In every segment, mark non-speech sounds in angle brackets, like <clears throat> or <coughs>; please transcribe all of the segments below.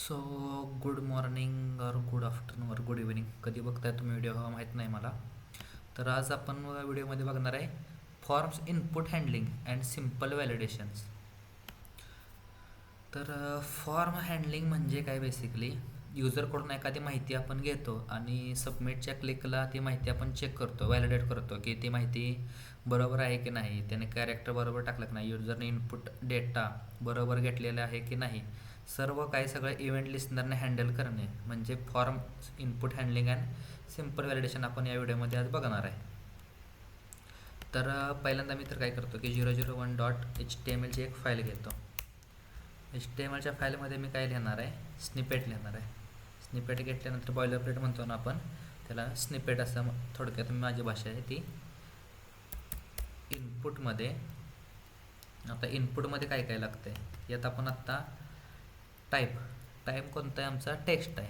So good morning और good afternoon और good evening कधी बघताय तुम्ही व्हिडिओ हा माहीत नाही मला. तर आज आपण व्हिडिओमध्ये बघणार आहे forms input handling and simple validations तर फॉर्म हँडलिंग म्हणजे काय बेसिकली युजरकडून एखादी माहिती आपण घेतो आणि सबमिटच्या क्लिकला ती माहिती आपण चेक करतो व्हॅलिडेट करतो की ती माहिती बरोबर आहे की नाही त्याने कॅरेक्टर बरोबर टाकलं की नाही युजरने इनपुट डेटा बरोबर घेतलेला आहे की नाही सर्व काही सगळं इव्हेंट लिस्नरने हँडल करणे. म्हणजे form input handling and simple validation आपण या व्हिडिओमध्ये आज बघणार आहे. तर पहिल्यांदा मी तर काय करतो की zero zero one dot H T M एलची एक फाईल घेतो. एच टी एम एलच्या फाईलमध्ये मी काय लिहिणार आहे? स्निपेट लिहिणार आहे. स्निपेट घेतल्यानंतर बॉयलर प्लेट म्हणतो ना आपण त्याला स्निपेट असं थोडक्यात माझी भाषा आहे ती. इनपुटमध्ये आता इनपुटमध्ये काय काय लागतं आहे यात आपण आत्ता टाईप. टाईप कोणता आहे आमचा? टेक्स्ट आहे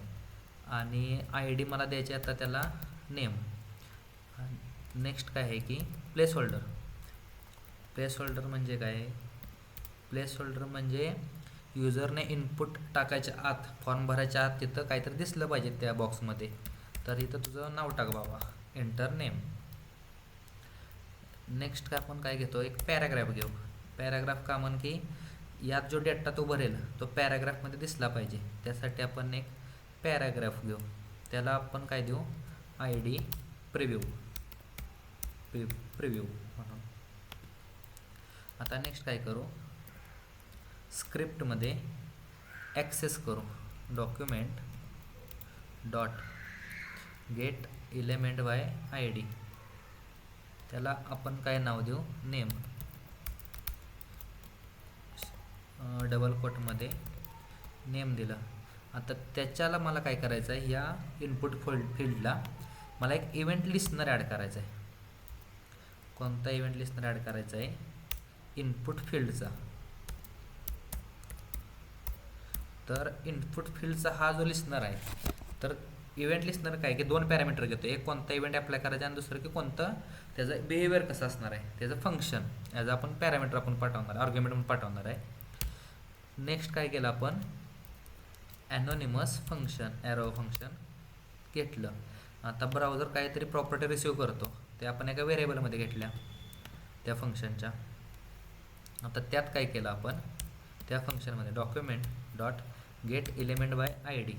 आणि आय डी मला द्यायची आता त्याला नेम. नेक्स्ट काय आहे की प्लेस होल्डर प्लेस होल्डर म्हणजे काय? प्लेस होल्डर म्हणजे युजरने इनपुट टाकायच्या आत फॉर्म भरायच्या आत तिथं काहीतरी दिसलं पाहिजे त्या बॉक्समध्ये. तर इथं तुझं नाव टाक बाबा. एंटर नेम नेक्स्ट काय आपण काय घेतो? एक पॅराग्राफ घेऊ. पॅराग्राफ का म्हण की यात जो डेटा तो भरेल तो पॅराग्राफमध्ये दिसला पाहिजे. त्यासाठी आपण एक पॅराग्राफ घेऊ. त्याला आपण काय देऊ? I D preview pre preview म्हणून. आता नेक्स्ट काय करू? स्क्रिप्टमध्ये ॲक्सेस करू. Document dot get element by I D त्याला आपण काय नाव देऊ? नेम डबल कोटमध्ये नेम दिला. आता त्याच्याला मला काय करायचं आहे? ह्या इनपुट फोल्ड फील्डला मला एक इव्हेंट लिस्नर ॲड करायचा आहे कोणता इव्हेंट लिस्नर ॲड करायचा आहे इनपुट फील्डचा तर इनपुट फील्डचा हा जो लिस्नर आहे तर इव्हेंट लिस्नर काय? की दोन पॅरामीटर घेतो. एक कोणता इव्हेंट अप्लाय करायचा आणि दुसरं की कोणतं? त्याचं बिहेवियर कसं असणार आहे? त्याचं फंक्शन ॲज आपण पॅरामीटर आपण पाठवणार आर्ग्युमेंट म्हणून पाठवणार आहे. नेक्स्ट काय केलं आपण? ॲनोनिमस फंक्शन ॲरो फंक्शन घेतलं. आता ब्राउझर काहीतरी प्रॉपर्टी रिसिव्ह करतो. ते आपण एका व्हेरिएबलमध्ये घेतल्या त्या फंक्शनच्या आता त्यात काय केलं आपण? त्या फंक्शनमध्ये document dot get element by I D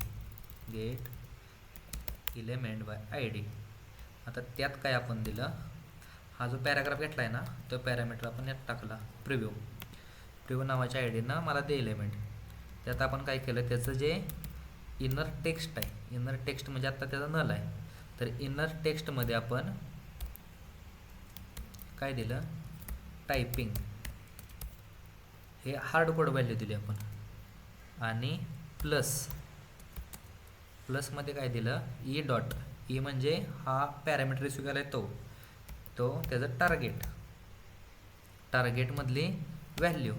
get element by I D आता त्यात काय आपण दिलं? हा जो पॅराग्राफ घेतला आहे ना तो पॅरामीटर आपण यात टाकला. प्रिव्ह्यू प्रिव्ह नावाच्या आय डीनं मला ते एलिमेंट त्यात आपण काय केलं त्याचं जे इनर टेक्स्ट आहे इनर टेक्स्ट म्हणजे आत्ता त्याचा नल आहे. तर इनर टेक्स्टमध्ये आपण काय दिलं? टायपिंग हे हार्ड कोड व्हॅल्यू दिली आपण. आणि प्लस प्लसमध्ये काय दिलं? ई डॉट ई म्हणजे हा पॅरामीटर स्वीकारला आहे तो. तो त्याचं टार्गेट टार्गेटमधली व्हॅल्यू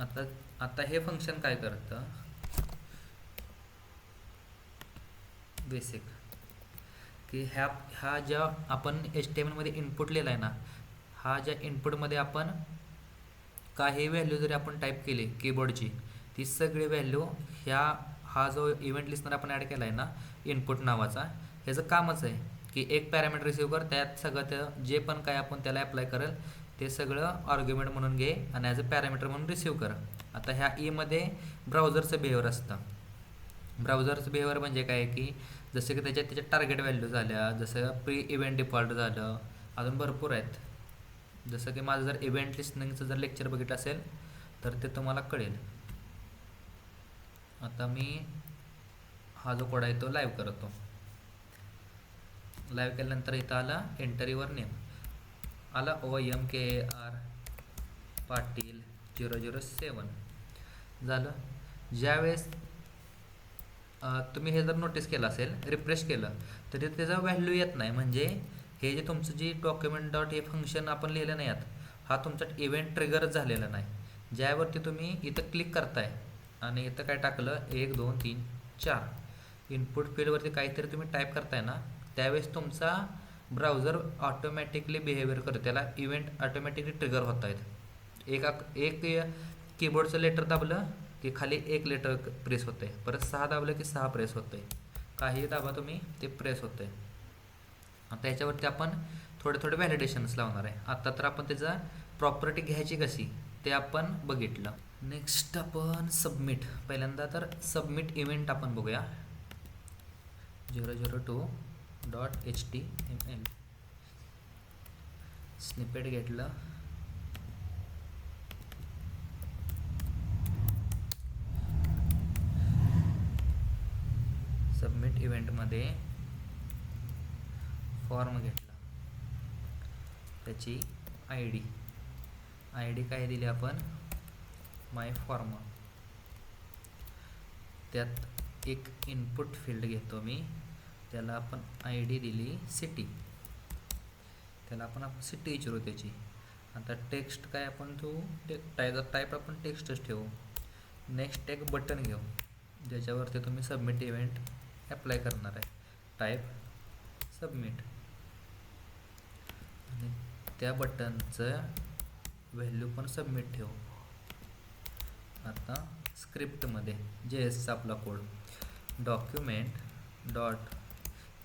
आता आता हे फंक्शन काय करतं? बेसिक की ह्या ह्या ज्या आपण एच टी एममध्ये इनपुट लिहिला आहे ना हा ज्या इनपुटमध्ये आपण काही व्हॅल्यू जरी आपण टाईप केली कीबोर्डची ती सगळी व्हॅल्यू ह्या हा जो इव्हेंट लिस्नर आपण ॲड केला आहे ना इनपुट नावाचा ह्याचं कामच आहे. की एक पॅरामीटर रिसिव्ह कर त्यात सगळं त्या जे पण काय आपण त्याला अप्लाय करेल ते सगळं ऑर्ग्युमेंट म्हणून घे आणि ॲज अ पॅरामीटर म्हणून रिसिव्ह कर. आता ह्या ईमध्ये ब्राउझरचं बिहेवियर असतं. ब्राउझरचं बिहेवियर म्हणजे काय की जसं की त्याच्यात त्याच्या टार्गेट व्हॅल्यू झाल्या जसं प्री इव्हेंट डिफॉल्ट झालं अजून भरपूर आहेत. जसं की माझं जर इव्हेंट लिस्निंगचं जर लेक्चर बघितलं असेल तर ते तुम्हाला कळेल. आता मी हा जो कोड आहे तो लाईव्ह करतो. लाईव्ह केल्यानंतर इथं आला एंटरीवर नेम. आला O M K R Patil zero zero seven. झालं. ज्यावेळेस तुम्ही हे जर नोटीस केलं असेल रिफ्रेश केलं तरी त्याचं व्हॅल्यू येत नाही. म्हणजे हे जे तुमचं जी डॉक्युमेंट डॉट हे फंक्शन आपण लिहिलं नाही आहात हा तुमचा इव्हेंट ट्रिगरच झालेला नाही. ज्यावरती तुम्ही इथं क्लिक करताय आणि इथं काय टाकलं एक दोन तीन चार. इनपुट फील्डवरती काहीतरी तुम्ही टाईप करताय ना त्यावेळेस तुमचा ब्राउझर ऑटोमॅटिकली बिहेवियर करतो. त्याला इव्हेंट ऑटोमॅटिकली ट्रिगर होत आहेत. एक एक कीबोर्डचं लेटर दाबलं की खाली एक लेटर प्रेस होतं आहे परत सहा दाबलं की सहा प्रेस होतं आहे काही दाबा तुम्ही ते प्रेस होतं आहे आता आपण थोडे थोडे व्हॅलिडेशन्स लावणार आहे. आत्ता तर आपण त्याचा प्रॉपर्टी घ्यायची कशी ते आपण बघितलं. नेक्स्ट आपण सबमिट पहिल्यांदा तर सबमिट इव्हेंट आपण बघूया. Zero zero two dot H T M L snippet घेतलं. सबमिट इव्हेंटमध्ये फॉर्म घेतला. त्याची आय डी आय डी काय दिली आपण? माय फॉर्म त्यात एक इनपुट फील्ड घेतो मी. त्याला आपण आय डी दिली सिटी त्याला आपण आपण सिटी विचारू त्याची. आता टेक्स्ट काय आपण ठेवू टे टायचा टाईप आपण टेक्स्टच ठेवू. नेक्स्ट एक बटन घेऊ. ज्याच्यावरती तुम्ही सबमिट इव्हेंट ॲप्लाय करणार आहे. टाईप सबमिट आणि त्या बटनचं व्हॅल्यू पण सबमिट ठेवू. आता स्क्रिप्टमध्ये जे एसचा आपला code document dot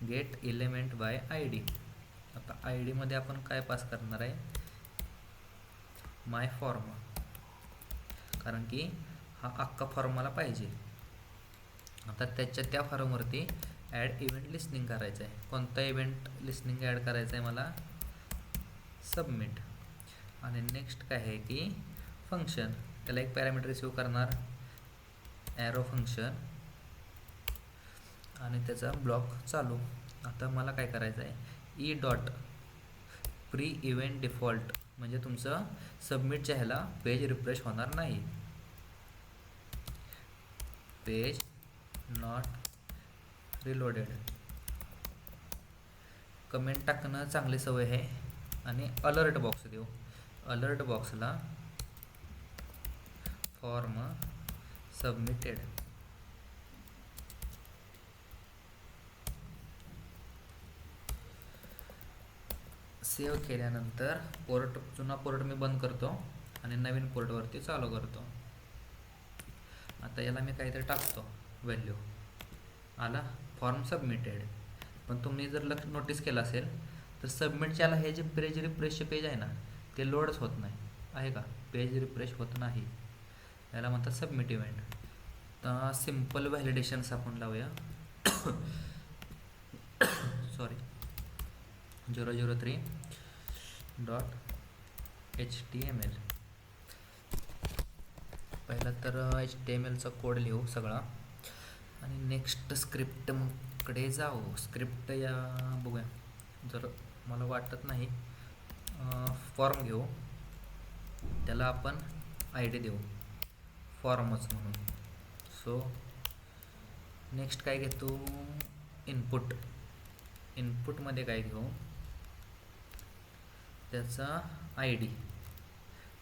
get element by I D आता आय डीमध्ये आपण काय पास करणार आहे? माय फॉर्म कारण की हा अख्खा फॉर्म मला पाहिजे. आता त्याच्या त्या फॉर्मवरती ॲड इव्हेंट लिस्निंग करायचं आहे. कोणता इव्हेंट लिस्निंग ॲड करायचं आहे मला? सबमिट आणि नेक्स्ट काय आहे की फंक्शन त्याला एक पॅरामीटर रिसिव्ह करणार. ॲरो फंक्शन आणि त्याचा ब्लॉक चालू. आता मला काय करायचं आहे? E dot prevent default म्हणजे तुमचं सबमिटच्या ह्याला पेज रिफ्रेश होणार नाही. पेज नॉट रिलोडेड कमेंट टाकणं चांगली सवय आहे. आणि अलर्ट बॉक्स देऊ. अलर्ट बॉक्सला फॉर्म सबमिटेड सेव्ह केल्यानंतर पोर्ट जुना पोर्ट मी बंद करतो आणि नवीन पोर्टवरती चालू करतो. आता याला मी काहीतरी टाकतो व्हॅल्यू आला फॉर्म सबमिटेड पण तुम्ही जर लक्ष नोटीस केलं असेल तर सबमिटच्याला हे जे पेज रिफ्रेशचे पेज आहे ना ते लोडच होत नाही. आहे का? पेज रिफ्रेश होत नाही. याला म्हणतात सबमिट इव्हेंट तर सिंपल व्हॅलिडेशन्स आपण लावूया. Sorry zero zero three dot H T M L पहिला तर एच टी एम एलचा कोड लिहू सगळा. आणि नेक्स्ट स्क्रिप्टकडे जाऊ. स्क्रिप्ट या बघूया. जर मला वाटत नाही फॉर्म घेऊ. त्याला आपण आय डी देऊ. फॉर्मच म्हणून. सो नेक्स्ट काय घेतो? इनपुट इनपुटमध्ये काय घेऊ? त्याचा आय डी.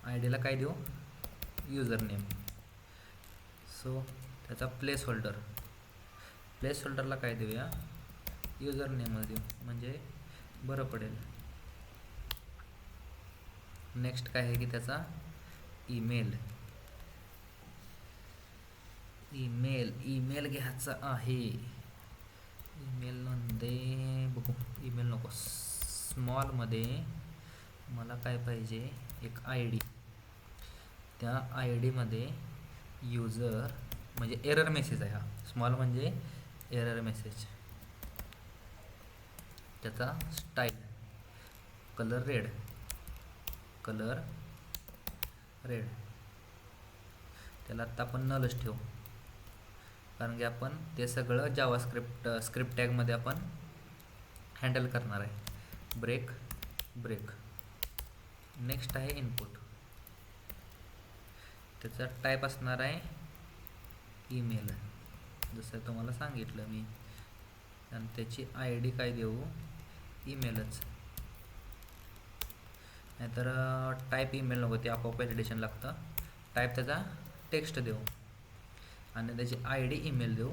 आय डीला काय देऊ? युजर नेम सो त्याचा प्लेस होल्डर प्लेस होल्डरला काय देऊया? युजर नेम देऊ. म्हणजे बरं पडेल. नेक्स्ट काय आहे की त्याचा? ईमेल. ईमेल. ईमेल घ्यायचा आहे. ईमेल नोंदे बघू. ईमेल नको. स्मॉलमध्ये मला काय पाहिजे? एक आय डी त्या आय डीमध्ये युजर म्हणजे एरर मेसेज आहे हा. स्मॉल म्हणजे एरर मेसेज त्याचा style colour red colour red त्याला आत्ता आपण नलच ठेवू. कारण की आपण ते सगळं जावा स्क्रिप्ट स्क्रिप्ट टॅगमध्ये आपण हँडल करणार आहे. ब्रेक ब्रेक नेक्स्ट आहे इनपुट त्याचा टाईप असणार आहे ईमेल जसं तुम्हाला सांगितलं मी. आणि त्याची आय डी काय देऊ? ईमेलच नाहीतर टाईप ईमेल नको ते आपोआप व्हॅलिडेशन लागतं. टाईप त्याचा टेक्स्ट देऊ. आणि त्याची आय डी ईमेल देऊ.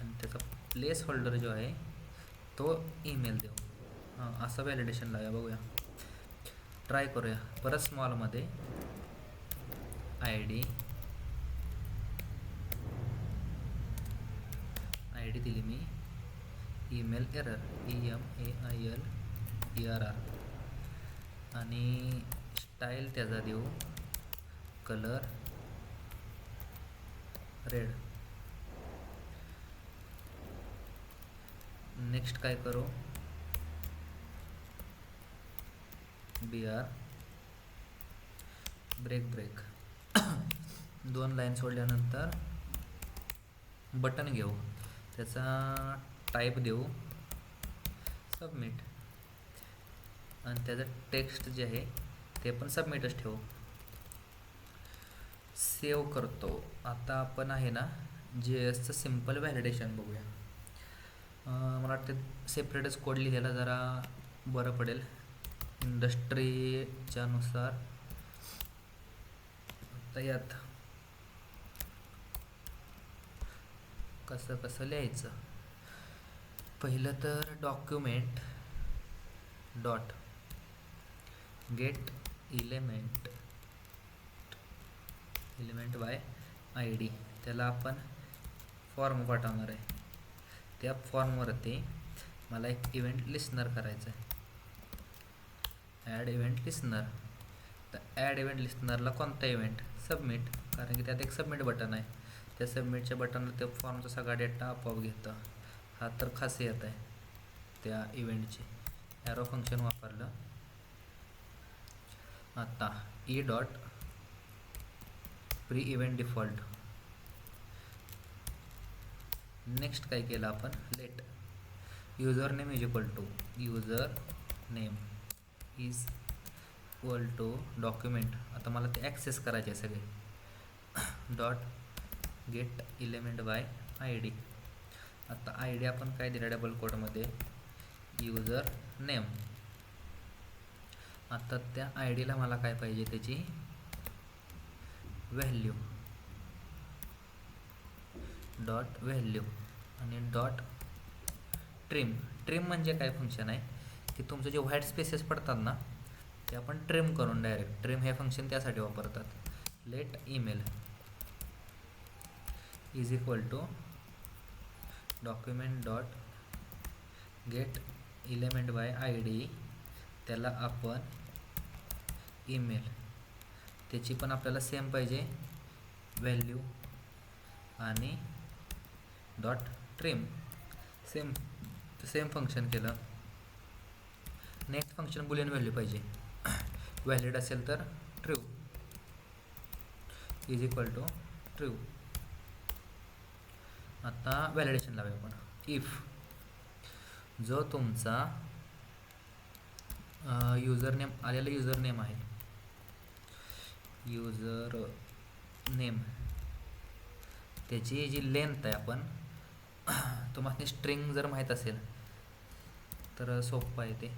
आणि त्याचा प्लेस होल्डर जो आहे तो ईमेल देऊ. हां असं व्हॅलिडेशन लावूया बघूया. ट्राय करूया. परत स्मॉलमध्ये आय डी आय डी दिली मी. Email error E M A I L E R R आणि स्टाईल त्याचा देऊ. कलर रेड नेक्स्ट काय करू? बी आर ब्रेक ब्रेक. <coughs> दोन लाईन सोडल्यानंतर बटन घेऊ. त्याचा टाईप देऊ. सबमिट. आणि त्याचं टेक्स्ट जे आहे ते पण सबमिटच ठेवू. सेव करतो. आता आपण आहे ना जे एसचं सिंपल व्हॅलिडेशन बघूया. मला वाटतं सेपरेटच कोड लिहिलेला जरा बरं पडेल. इंडस्ट्रीच्या नुसार. आता यात कसं कसं लिहायचं? पहिलं तर document dot get element element by I D त्याला आपण फॉर्म पाठवणार आहे त्या फॉर्मवरती मला एक इव्हेंट लिस्नर करायचं आहे ॲड इव्हेंट लिस्नर तर ॲड इव्हेंट लिस्नरला कोणता इव्हेंट सबमिट कारण की त्यात एक सबमिट बटन आहे. त्या सबमिटच्या बटनला त्या फॉर्मचा सगळा डेटा आपोआप घेतं. हा तर खासियत आहे त्या इव्हेंटची ॲरो फंक्शन वापरलं. आता E dot prevent default next काय केलं आपण? Let user name is equal to user name is equal to document आता मला ते ॲक्सेस करायचे आहे सगळे. Dot get element by I D आता आय डी आपण काय दिला डबल कोडमध्ये युजर नेम आता त्या आय डीला मला काय पाहिजे त्याची? व्हॅल्यू डॉट व्हॅल्यू आणि डॉट ट्रिम ट्रिम म्हणजे काय फंक्शन आहे? की तुमचं जे व्हाईट स्पेसेस पडतात ना ते आपण ट्रिम करून डायरेक्ट ट्रिम हे फंक्शन त्यासाठी वापरतात. Let email is equal to document dot get element by I D त्याला आपण ईमेल त्याची पण आपल्याला सेम पाहिजे. व्हॅल्यू आणि dot trim same same function केलं. नेक्स्ट फंक्शन बुलियन व्हॅल्यू पाहिजे. व्हॅलिड असेल तर true is equal to true आता व्हॅलिडेशन लावूया आपण. इफ जो तुमचा युजर नेम आलेला युजर नेम आहे. युजर नेम त्याची जी लेंथ आहे आपण तुम्हाला स्ट्रिंग जर माहीत असेल तर सोपं आहे ते.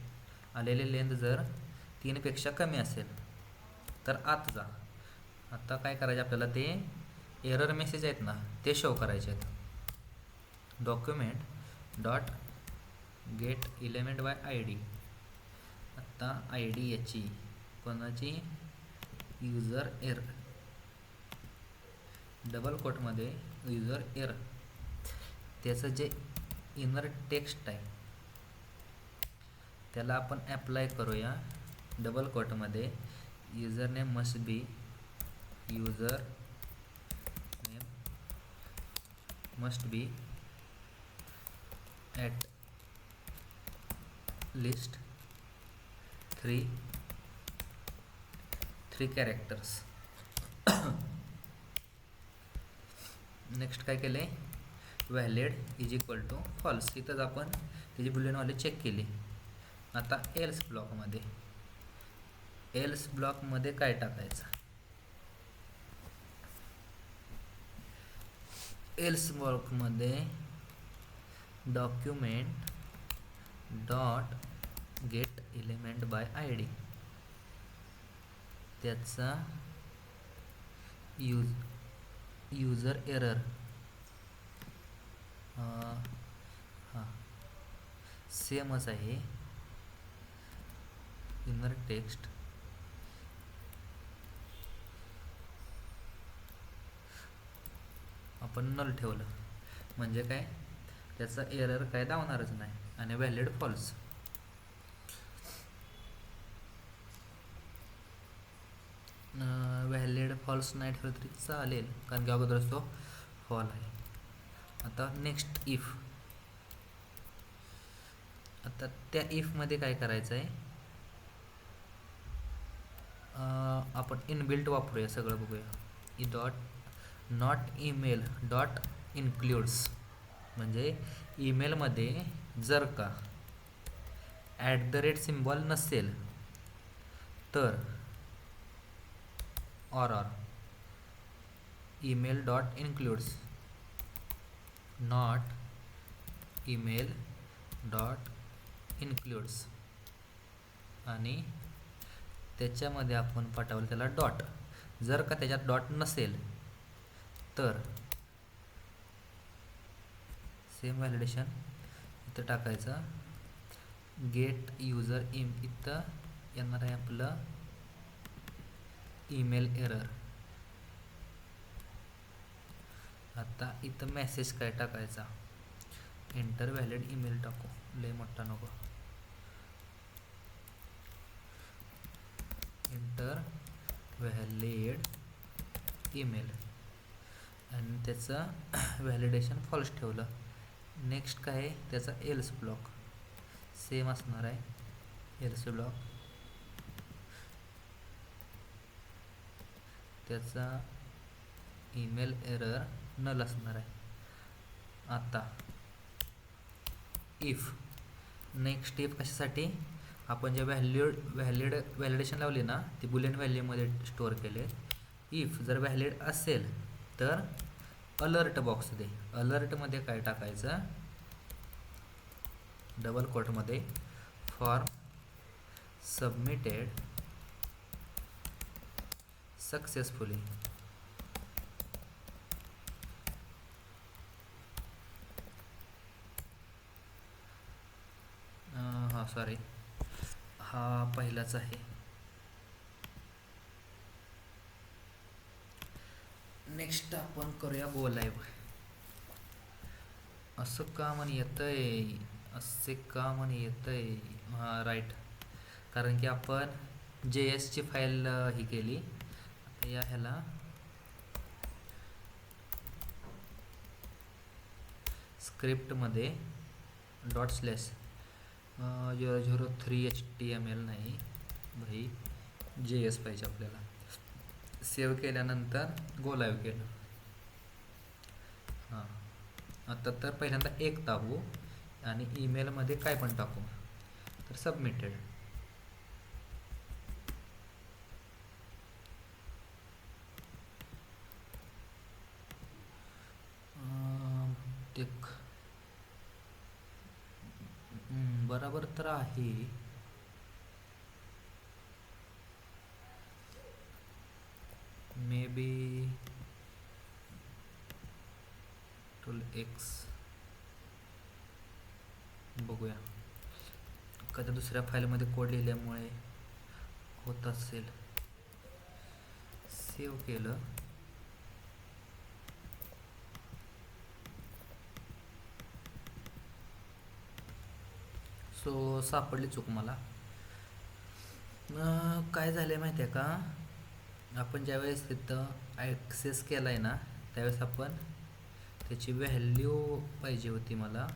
आलेले लेंथ जर तीनपेक्षा कमी असेल तर आत जा. आता काय करायचे आपल्याला ते एरर मेसेज आहेत ना ते शो करायचे आहेत. Document dot get element by I D आत्ता आय डी याची कोणाची? युजर एर डबल कोटमध्ये युजर एर त्याचं जे इनर टेक्स्ट आहे त्याला आपण ॲप्लाय करूया double कोटमध्ये user name must be user name must be at least three three characters next काय केलं आहे valid is equal to false इथंच आपण त्याची बुलियन व्हॅल्यू चेक केली. आता एल्स ब्लॉकमध्ये एल्स ब्लॉकमध्ये काय टाकायचं? एल्स ब्लॉकमध्ये document dot get element by I D त्याचा यूज युजर एरर हां. सेमच आहे. इनर टेक्स्ट आपण नल ठेवलं. म्हणजे काय? त्याचा एरर काय दावणारच नाही आणि व्हॅलिड फॉल्स व्हॅलिड फॉल्स नाही ठेवलं तरी चालेल कारण की अगोदरच तो फॉल आहे. आता नेक्स्ट इफ आता त्या इफमध्ये काय करायचं आहे आपण इनबिल्ट वापरूया सगळं बघूया. E dot not email dot includes म्हणजे ईमेलमध्ये जर का ॲट द रेट सिम्बॉल नसेल तर or or email dot includes not email dot includes आणि त्याच्यामध्ये आपण पाठवलं त्याला डॉट. जर का त्याच्यात डॉट नसेल तर सेम व्हॅलिडेशन इथं टाकायचं. गेट युजर इम इथं येणार आहे आपलं ईमेल एरर आता इथं मेसेज काय टाकायचा? एंटर व्हॅलिड ईमेल टाकू. लय मोठा नको. इंटर व्हॅलिड ईमेल आणि त्याचं <clears throat> व्हॅलिडेशन फॉल्स ठेवलं. नेक्स्ट काय आहे? त्याचा एल्स ब्लॉक सेम असणार आहे. एल्स ब्लॉक त्याचा ईमेल एरर नल असणार आहे. आता इफ नेक्स्ट इफ कशासाठी? आपण जे व्हॅल्युड व्हॅलिड व्हॅलिडेशन लावली ना ती बुलियन व्हॅल्यूमध्ये स्टोअर केले. इफ जर व्हॅलिड असेल तर अलर्ट बॉक्स दे. अलर्टमध्ये काय टाकायचं? डबल कोटमध्ये फॉर्म सबमिटेड सक्सेसफुली हां सॉरी हा पहिलाच आहे. नेक्स्ट आपण करूया गो लाईव्ह असं का म्हण येतंय? असे का म्हण येतंय? हां राईट कारण की आपण जे एसची फाईल ही केली. आता या ह्याला. स्क्रिप्टमध्ये dot slash. Zero zero three H T M L नाही भाई. जे एस पाहिजे आपल्याला. सेव्ह केल्यानंतर गो लाईव्ह केलं हां. आता तर पहिल्यांदा एक टाकू आणि ईमेलमध्ये काय पण टाकू. तर सबमिटेड एक बरोबर तर आहे. मे बी टोल एक्स बघूया. कधी दुसऱ्या फाईलमध्ये कोड लिहिल्यामुळे होत असेल. सेव्ह केलं. सो सापडली चूक मला. काय झालं आहे माहिती आहे का? आपण ज्यावेळेस तिथं ॲक्सेस केला आहे ना त्यावेळेस आपण त्याची व्हॅल्यू पाहिजे होती मला.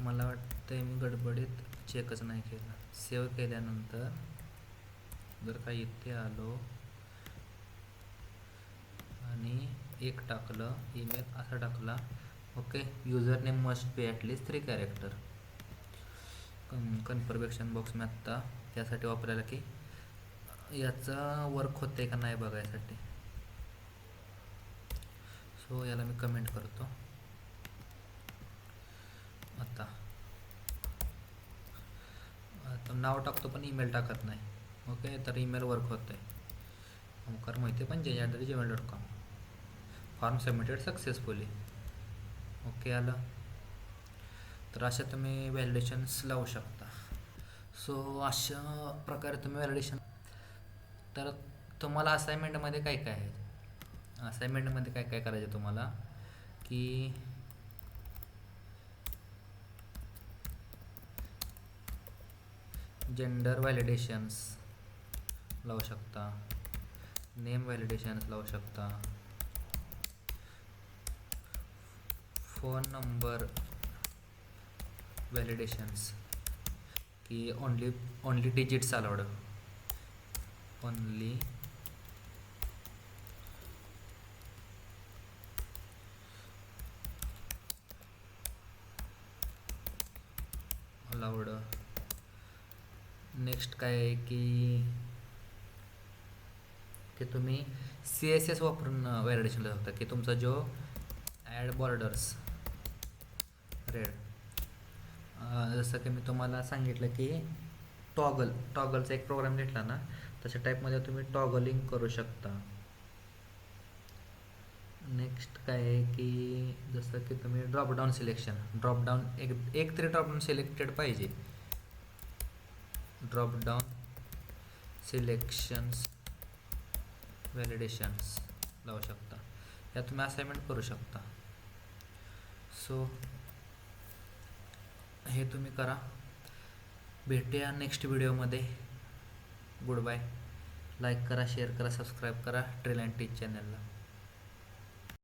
मला वाटतं आहे मी गडबडीत चेकच नाही केला. सेव्ह केल्यानंतर जर का इथे आलो आणि एक टाकलं ईमेल असा टाकला okay user name must be at least three character confirmation box मी आत्ता त्यासाठी वापरायला की याचा वर्क होते का नाही बघायसाठी. सो याला मी कमेंट करतो. आता. आता नाव टाकतो पण ईमेल टाकत नाही. ओके तर ईमेल वर्क होत आहे ओंकार माहिती पण जे at the Gmail dot com form submitted successfully okay आलं? तर अशा तुम्ही व्हॅलिडेशन्स लावू शकता. सो अशा प्रकारे तुम्ही व्हॅलिडेशन तर तुम्हाला असाइनमेंटमध्ये काय काय आहे? असाइनमेंटमध्ये काय काय करायचं तुम्हाला? की जेंडर व्हॅलिडेशन्स लावू शकता. नेम व्हॅलिडेशन्स लावू शकता. फोन नंबर व्हॅलिडेशन्स की only only digits allowed only allowed next काय आहे की ते तुम्ही सी एस एस वापरून व्हॅलिडेशन लावू शकता की तुमचा जो ॲड बॉर्डर्स रेड जसं की मी तुम्हाला सांगितलं की टॉगल टॉगलचा एक प्रोग्राम घेतला ना, तशा टाईपमध्ये तुम्ही टॉगलिंग करू शकता. नेक्स्ट काय आहे की जसं की तुम्ही ड्रॉपडाऊन सिलेक्शन ड्रॉपडाऊन एक एक तरी ड्रॉपडाऊन सिलेक्टेड पाहिजे. ड्रॉपडाऊन सिलेक्शन्स व्हॅलिडेशन्स लावू शकता. या तुम्ही असाइनमेंट करू शकता. सो हे तुम्ही करा. भेटूया नेक्स्ट व्हिडिओमध्ये गुड बाय लाईक करा शेअर करा सबस्क्राईब करा. ट्रेल अँड टीच चॅनलला